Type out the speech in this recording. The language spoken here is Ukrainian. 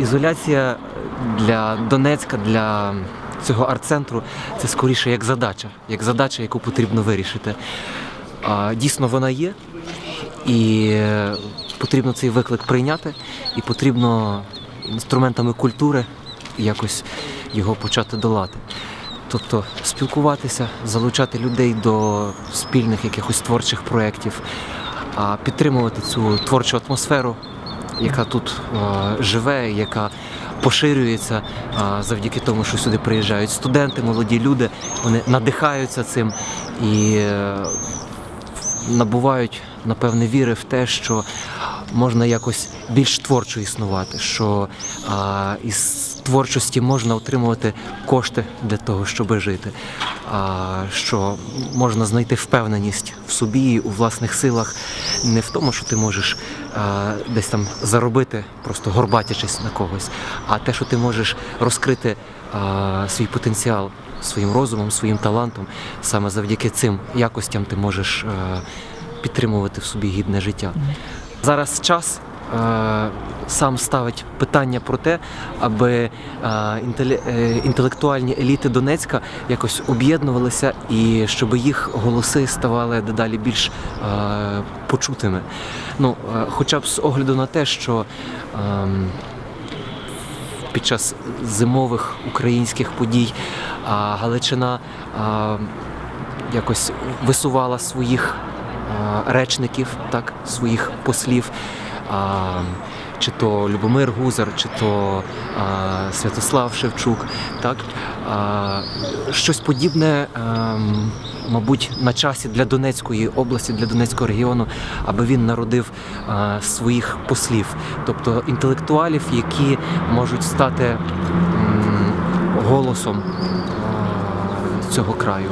ізоляція для Донецька, для цього арт-центру це скоріше як задача, як задача, яку потрібно вирішити. Дійсно, вона є, і е, потрібно цей виклик прийняти, і потрібно інструментами культури якось його почати долати. Тобто спілкуватися, залучати людей до спільних якихось творчих проєктів, підтримувати цю творчу атмосферу, яка тут е, живе, яка поширюється е, завдяки тому, що сюди приїжджають студенти, молоді люди, вони надихаються цим і е, набувають напевне віри в те, що можна якось більш творчо існувати, що а, із творчості можна отримувати кошти для того, щоб жити, а, що можна знайти впевненість в собі, у власних силах, не в тому, що ти можеш а, десь там заробити, просто горбатячись на когось, а те, що ти можеш розкрити а, свій потенціал своїм розумом, своїм талантом, саме завдяки цим якостям ти можеш підтримувати в собі гідне життя. Зараз час е, сам ставить питання про те, аби е, е, інтелектуальні еліти Донецька якось об'єднувалися і щоб їх голоси ставали дедалі більш е, почутими. Ну, е, хоча б з огляду на те, що ем, під час зимових українських подій а, Галичина а, якось висувала своїх речників, так, своїх послів. А, чи то Любомир Гузар, чи то а, Святослав Шевчук, так а, щось подібне, ем, мабуть, на часі для Донецької області, для Донецького регіону, аби він народив а, своїх послів, тобто інтелектуалів, які можуть стати м, голосом а, цього краю.